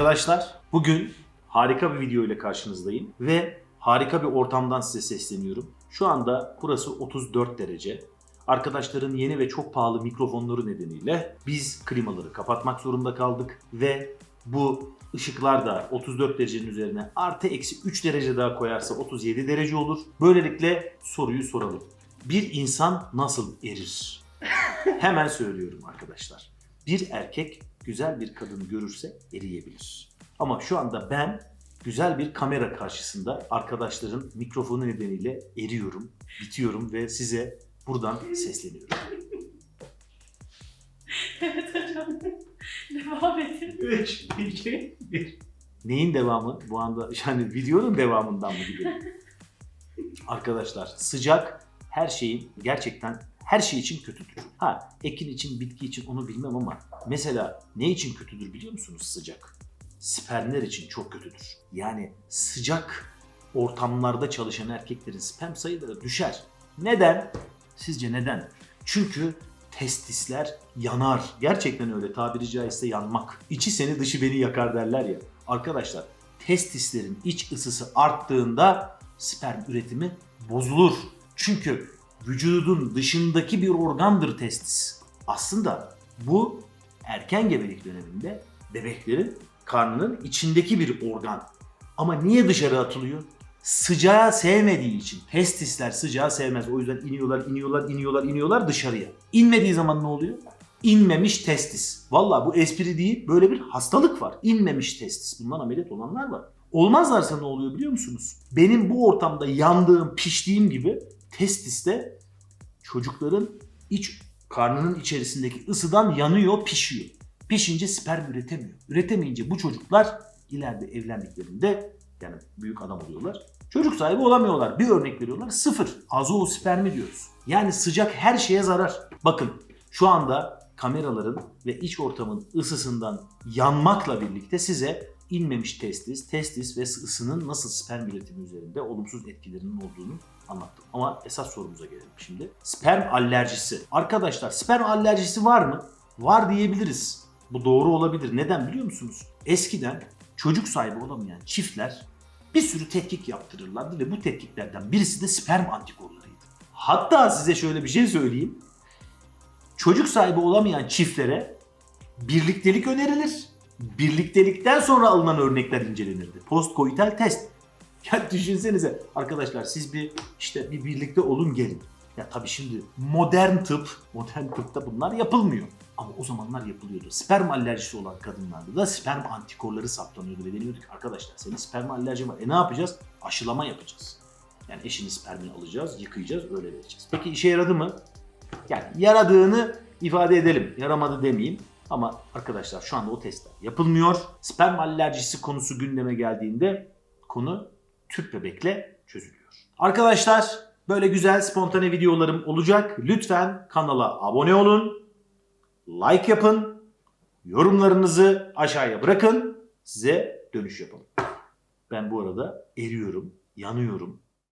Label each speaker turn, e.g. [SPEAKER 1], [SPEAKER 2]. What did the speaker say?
[SPEAKER 1] Arkadaşlar bugün harika bir video ile karşınızdayım ve harika bir ortamdan size sesleniyorum. Şu anda burası 34 derece. Arkadaşların yeni ve çok pahalı mikrofonları nedeniyle biz klimaları kapatmak zorunda kaldık ve bu ışıklar da 34 derecenin üzerine artı eksi 3 derece daha koyarsa 37 derece olur. Böylelikle soruyu soralım. Bir insan nasıl erir? Hemen söylüyorum arkadaşlar. Bir erkek güzel bir kadını görürse eriyebilir. Ama şu anda ben güzel bir kamera karşısında arkadaşların mikrofonu nedeniyle eriyorum, bitiyorum ve size buradan sesleniyorum.
[SPEAKER 2] Evet hocam. Devam edin.
[SPEAKER 1] 3, 2, 1. Neyin devamı? Bu anda yani videonun devamından mı gidelim? Arkadaşlar sıcak her şeyin gerçekten her şey için kötüdür. Ha ekin için bitki için onu bilmem ama mesela ne için kötüdür biliyor musunuz sıcak? Spermler için çok kötüdür. Yani sıcak ortamlarda çalışan erkeklerin sperm sayıları düşer. Neden? Sizce neden? Çünkü testisler yanar. Gerçekten öyle tabiri caizse yanmak. İçi seni dışı beni yakar derler ya. Arkadaşlar testislerin iç ısısı arttığında sperm üretimi bozulur. Çünkü vücudun dışındaki bir organdır testis. Aslında bu erken gebelik döneminde bebeklerin karnının içindeki bir organ. Ama niye dışarı atılıyor? Sıcağı sevmediği için. Testisler sıcağı sevmez. O yüzden iniyorlar, iniyorlar, iniyorlar, iniyorlar dışarıya. İnmediği zaman ne oluyor? İnmemiş testis. Valla bu espri değil, böyle bir hastalık var. İnmemiş testis. Bundan ameliyat olanlar var. Olmazlarsa ne oluyor biliyor musunuz? Benim bu ortamda yandığım, piştiğim gibi testiste çocukların iç karnının içerisindeki ısıdan yanıyor, pişiyor. Pişince sperm üretemiyor. Üretemeyince bu çocuklar ileride evlendiklerinde yani büyük adam oluyorlar. Çocuk sahibi olamıyorlar. Bir örnek veriyorlar. Sıfır. Azoospermi diyoruz. Yani sıcak her şeye zarar. Bakın şu anda kameraların ve iç ortamın ısısından yanmakla birlikte size inmemiş testis, testis ve ısının nasıl sperm üretimi üzerinde olumsuz etkilerinin olduğunu anlattım. Ama esas sorumuza gelelim şimdi. Sperm alerjisi. Arkadaşlar sperm alerjisi var mı? Var diyebiliriz. Bu doğru olabilir. Neden biliyor musunuz? Eskiden çocuk sahibi olamayan çiftler bir sürü tetkik yaptırırlardı ve bu tetkiklerden birisi de sperm antikorlarıydı. Hatta size şöyle bir şey söyleyeyim. Çocuk sahibi olamayan çiftlere birliktelik önerilir. Birliktelikten sonra alınan örnekler incelenirdi. Postkoital test. Ya düşünsenize arkadaşlar siz bir işte bir birlikte olun gelin. Ya tabii şimdi modern tıp, modern tıpta bunlar yapılmıyor. Ama o zamanlar yapılıyordu. Sperm alerjisi olan kadınlarda da sperm antikorları saptanıyordu ve deniyordu arkadaşlar senin sperm alerjin var. E ne yapacağız? Aşılama yapacağız. Yani eşinin spermini alacağız, yıkayacağız, öyle vereceğiz. Peki işe yaradı mı? Yani yaradığını ifade edelim. Yaramadı demeyeyim. Ama arkadaşlar şu anda o testler yapılmıyor. Sperm alerjisi konusu gündeme geldiğinde konu tüp bebekle çözülüyor. Arkadaşlar böyle güzel spontane videolarım olacak. Lütfen kanala abone olun. Like yapın. Yorumlarınızı aşağıya bırakın. Size dönüş yapalım. Ben bu arada eriyorum, yanıyorum.